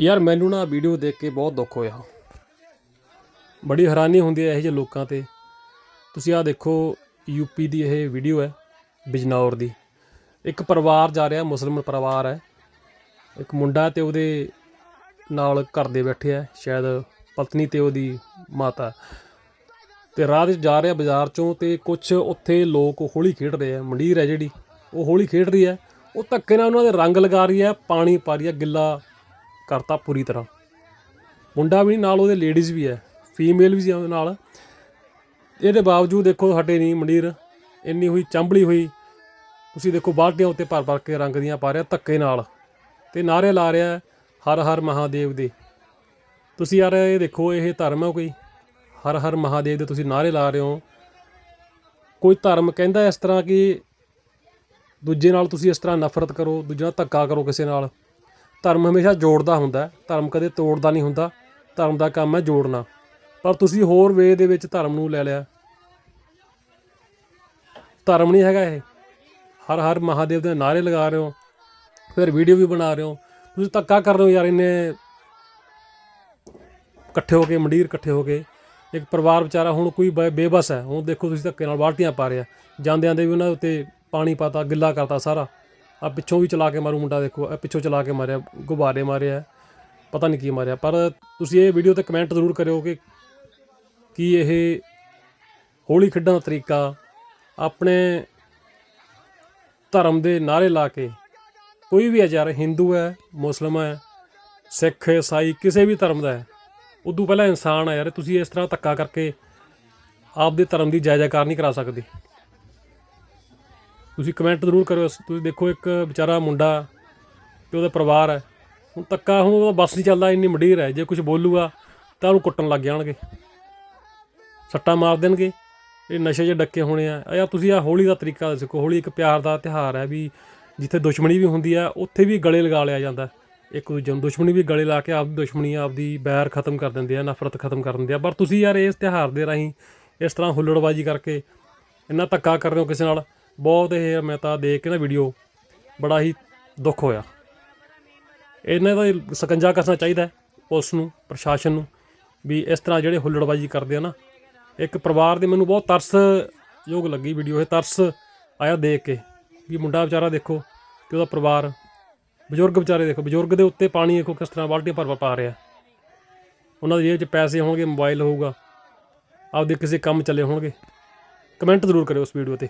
ਯਾਰ ਮੈਨੂੰ ਨਾ ਵੀਡੀਓ ਦੇਖ ਕੇ ਬਹੁਤ ਦੁੱਖ ਹੋਇਆ। ਬੜੀ ਹੈਰਾਨੀ ਹੁੰਦੀ ਹੈ ਇਹੋ ਜਿਹੇ ਲੋਕਾਂ ਤੇ। ਤੁਸੀਂ ਆਹ ਦੇਖੋ ਯੂਪੀ ਦੀ ਇਹ ਵੀਡੀਓ ਹੈ, ਬਿਜਨੌਰ ਦੀ। ਇੱਕ ਪਰਿਵਾਰ ਜਾ ਰਿਹਾ, ਮੁਸਲਮਾਨ ਪਰਿਵਾਰ ਹੈ। ਇੱਕ ਮੁੰਡਾ ਤੇ ਉਹਦੇ ਨਾਲ ਘਰ ਦੇ ਬੈਠੇ ਆ ਸ਼ਾਇਦ ਪਤਨੀ ਤੇ ਉਹਦੀ ਮਾਤਾ। ਤੇ ਰਾਹ 'ਚ ਜਾ ਰਿਹਾ ਬਾਜ਼ਾਰ ਚੋਂ ਤੇ ਕੁਝ ਉੱਥੇ ਲੋਕ ਹੋਲੀ ਖੇਡ ਰਹੇ ਆ ਮੰਡੀਰ ਹੈ ਜਿਹੜੀ, ਉਹ ਹੋਲੀ ਖੇਡ ਰਹੀ ਹੈ। ਉਹ ਧੱਕੇ ਨਾਲ ਉਹਨਾਂ ਦੇ ਰੰਗ ਲਗਾ ਰਹੀ ਹੈ, ਪਾਣੀ ਪਾ ਰਹੀ ਹੈ, ਗਿੱਲਾ ਕਰਤਾ ਪੂਰੀ ਤਰ੍ਹਾਂ। ਮੁੰਡਾ ਵੀ ਨਹੀਂ ਨਾਲ ਉਹਦੇ ਲੇਡੀਜ਼ ਵੀ ਹੈ। ਫੀਮੇਲ ਵੀ ਸੀ ਉਹਦੇ ਨਾਲ। ਇਹਦੇ ਬਾਵਜੂਦ ਦੇਖੋ ਹਟੇ ਨਹੀਂ ਮੰਡੀਰ। ਇੰਨੀ ਹੋਈ, ਚੰਬਲੀ ਹੋਈ। ਤੁਸੀਂ ਦੇਖੋ ਬਾਲਟੀਆਂ ਉੱਤੇ ਭਰ ਭਰ ਕੇ ਰੰਗ ਦੀਆਂ ਪਾ ਰਿਹਾ, ਧੱਕੇ ਨਾਲ। ਤੇ ਨਾਰੇ ਲਾ ਰਿਹਾ ਹਰ ਹਰ ਮਹਾਦੇਵ ਦੇ। ਤੁਸੀਂ ਯਾਰ ਇਹ ਦੇਖੋ, ਇਹ ਧਰਮ ਹੈ ਕੋਈ। ਹਰ ਹਰ ਮਹਾਦੇਵ ਦੇ ਤੁਸੀਂ ਨਾਰੇ ਲਾ ਰਹੇ ਹੋ। ਕੋਈ ਧਰਮ ਕਹਿੰਦਾ ਇਸ ਤਰ੍ਹਾਂ ਕਿ ਦੂਜੇ ਨਾਲ ਤੁਸੀਂ ਇਸ ਤਰ੍ਹਾਂ ਨਫ਼ਰਤ ਕਰੋ, ਦੂਜੇ ਨਾਲ ਧੱਕਾ ਕਰੋ ਕਿਸੇ ਨਾਲ। ਧਰਮ ਹਮੇਸ਼ਾ ਜੋੜਦਾ ਹੁੰਦਾ ਧਰਮ ਕਦੇ ਤੋੜਦਾ ਨਹੀਂ ਹੁੰਦਾ। ਧਰਮ ਦਾ ਕੰਮ ਹੈ ਜੋੜਨਾ। ਪਰ ਤੁਸੀਂ ਹੋਰ ਵੇ ਦੇ ਵਿੱਚ ਧਰਮ ਨੂੰ ਲੈ ਲਿਆ। ਧਰਮ ਨਹੀਂ ਹੈਗਾ ਇਹ। ਹਰ ਹਰ ਮਹਾਦੇਵ ਦੇ ਨਾਰੇ ਲਗਾ ਰਹੇ ਹੋ। ਫਿਰ ਵੀਡੀਓ ਵੀ ਬਣਾ ਰਹੇ ਹੋ। ਤੁਸੀਂ ਧੱਕਾ ਕਰ ਰਹੇ ਹੋ ਯਾਰ ਇੰਨੇ ਇਕੱਠੇ ਹੋ ਕੇ, ਮੰਡੀਰ ਇਕੱਠੇ ਹੋ ਕੇ। ਇੱਕ ਪਰਿਵਾਰ ਵਿਚਾਰਾ ਹੁਣ ਕੋਈ ਬੇ- ਬੇਬਸ ਹੈ। ਹੁਣ ਦੇਖੋ ਤੁਸੀਂ ਧੱਕੇ ਨਾਲ ਬਾਲਟੀਆਂ ਪਾ ਰਿਹਾ। ਜਾਂਦੇ ਆਂਦੇ ਵੀ ਉਹਨਾਂ ਉੱਤੇ ਪਾਣੀ ਪਾਤਾ, ਗਿੱਲਾ ਕਰਤਾ ਸਾਰਾ। ਆ ਪਿੱਛੋਂ ਵੀ ਚਲਾ ਕੇ ਮਾਰੂ ਮੁੰਡਾ ਦੇਖੋ, ਇਹ ਪਿੱਛੋਂ ਚਲਾ ਕੇ ਮਾਰਿਆ, ਗੁਬਾਰੇ ਮਾਰਿਆ ਪਤਾ ਨਹੀਂ ਕੀ ਮਾਰਿਆ। ਪਰ ਤੁਸੀਂ ਇਹ ਵੀਡੀਓ ਤੇ ਕਮੈਂਟ ਜ਼ਰੂਰ ਕਰਿਓ ਕਿ ਕੀ ਇਹ ਹੋਲੀ ਖੇਡਣ ਦਾ ਤਰੀਕਾ ਆਪਣੇ ਧਰਮ ਦੇ ਨਾਰੇ ਲਾ ਕੇ ਕੋਈ ਵੀ ਹੈ ਯਾਰ, ਹਿੰਦੂ ਹੈ, ਮੁਸਲਮਾਨ ਹੈ, ਸਿੱਖ ਹੈ ਈਸਾਈ ਕਿਸੇ ਵੀ ਧਰਮ ਦਾ ਹੈ, ਉਦੋਂ ਪਹਿਲਾਂ ਇਨਸਾਨ ਹੈ ਯਾਰ, ਤੁਸੀਂ ਇਸ ਤਰ੍ਹਾਂ ਧੱਕਾ ਕਰਕੇ ਆਪਦੇ ਧਰਮ ਦੀ ਜਾਇਜ਼ਾਕਾਰ ਨਹੀਂ ਕਰਾ ਸਕਦੇ। ਤੁਸੀਂ ਕਮੈਂਟ ਜ਼ਰੂਰ ਕਰਿਓ। ਤੁਸੀਂ ਦੇਖੋ ਇੱਕ ਵਿਚਾਰਾ ਮੁੰਡਾ ਤੇ ਉਹਦਾ ਪਰਿਵਾਰ ਹੈ। ਹੁਣ ਧੱਕਾ ਹੁਣ ਉਹਦਾ ਬਸ ਨਹੀਂ ਚੱਲਦਾ, ਇੰਨੀ ਮੰਡੀਰ ਹੈ। ਜੇ ਕੁਝ ਬੋਲੂਗਾ ਤਾਂ ਉਹਨੂੰ ਕੁੱਟਣ ਲੱਗ ਜਾਣਗੇ। ਸੱਟਾਂ ਮਾਰ ਦੇਣਗੇ। ਇਹ ਨਸ਼ੇ 'ਚ ਡੱਕੇ ਹੋਣੇ ਆ। ਯਾਰ ਤੁਸੀਂ ਆ ਹੋਲੀ ਦਾ ਤਰੀਕਾ ਸਿੱਖੋ ਹੋਲੀ ਇੱਕ ਪਿਆਰ ਦਾ ਤਿਉਹਾਰ ਹੈ ਵੀ ਜਿੱਥੇ ਦੁਸ਼ਮਣੀ ਵੀ ਹੁੰਦੀ ਆ ਉੱਥੇ ਵੀ ਗਲੇ ਲਗਾ ਲਿਆ ਜਾਂਦਾ ਇੱਕ ਦੂਜੇ ਨੂੰ ਦੁਸ਼ਮਣੀ ਵੀ ਗਲੇ ਲਾ ਕੇ ਆਪਦੀ ਦੁਸ਼ਮਣੀ ਆਪਦੀ ਬੈਰ ਖਤਮ ਕਰ ਦਿੰਦੇ ਆ, ਨਫ਼ਰਤ ਖਤਮ ਕਰ ਦਿੰਦੇ ਆ। ਪਰ ਤੁਸੀਂ ਯਾਰ ਇਸ ਤਿਉਹਾਰ ਦੇ ਰਾਹੀਂ ਇਸ ਤਰ੍ਹਾਂ ਹੁੱਲੜਬਾਜੀ ਕਰਕੇ ਇੰਨਾ ਧੱਕਾ ਕਰ ਰਹੇ ਹੋ ਕਿਸੇ ਨਾਲ। ਬਹੁਤ ਇਹ ਮੈਂ ਤਾਂ ਦੇਖ ਕੇ ਨਾ ਵੀਡੀਓ ਬੜਾ ਹੀ ਦੁੱਖ ਹੋਇਆ। ਇਹਨਾਂ ਦਾ ਸਕੰਜਾ ਕੱਸਣਾ ਚਾਹੀਦਾ ਪੁਲਿਸ ਨੂੰ, ਪ੍ਰਸ਼ਾਸਨ ਨੂੰ, ਵੀ ਇਸ ਤਰ੍ਹਾਂ ਜਿਹੜੇ ਹੁੱਲੜਬਾਜੀ ਕਰਦੇ ਆ ਨਾ, ਇੱਕ ਪਰਿਵਾਰ ਦੇ ਮੈਨੂੰ ਬਹੁਤ ਤਰਸਯੋਗ ਲੱਗੀ ਵੀਡੀਓ ਇਹ ਤਰਸ ਆਇਆ ਦੇਖ ਕੇ, ਵੀ ਮੁੰਡਾ ਵਿਚਾਰਾ ਦੇਖੋ ਤੇ ਉਹਦਾ ਪਰਿਵਾਰ, ਬਜ਼ੁਰਗ ਵਿਚਾਰੇ ਦੇਖੋ, ਬਜ਼ੁਰਗ ਦੇ ਉੱਤੇ ਪਾਣੀ ਦੇਖੋ ਕਿਸ ਤਰ੍ਹਾਂ ਬਾਲਟੀਆਂ ਭਰ ਪਾ ਰਿਹਾ। ਉਹਨਾਂ ਦੇ ਜੇਬ 'ਚ ਪੈਸੇ ਹੋਣਗੇ, ਮੋਬਾਈਲ ਹੋਊਗਾ, ਆਪਦੇ ਕਿਸੇ ਕੰਮ ਚੱਲੇ ਹੋਣਗੇ। ਕਮੈਂਟ ਜ਼ਰੂਰ ਕਰਿਓ ਉਸ ਵੀਡੀਓ ਤੇ।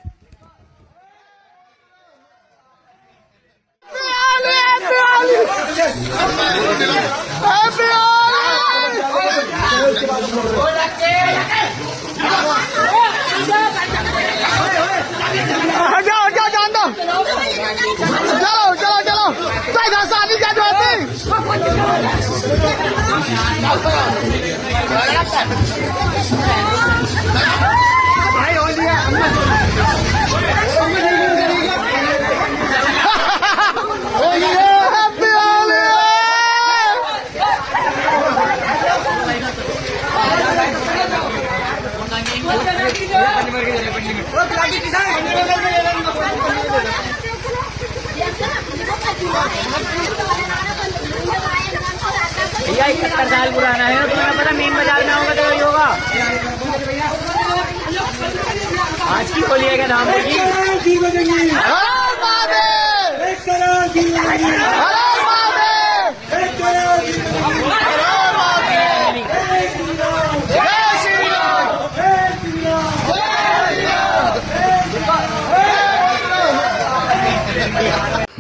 जाओ हट जाओ जान दो चलो चलो चलो तो इधर से आदमी क्या भैया इकहत्तर साल पुराना है तुम्हें पता मेन बाजार में होगा तो वही होगा आज की होली है क्या धाम होगी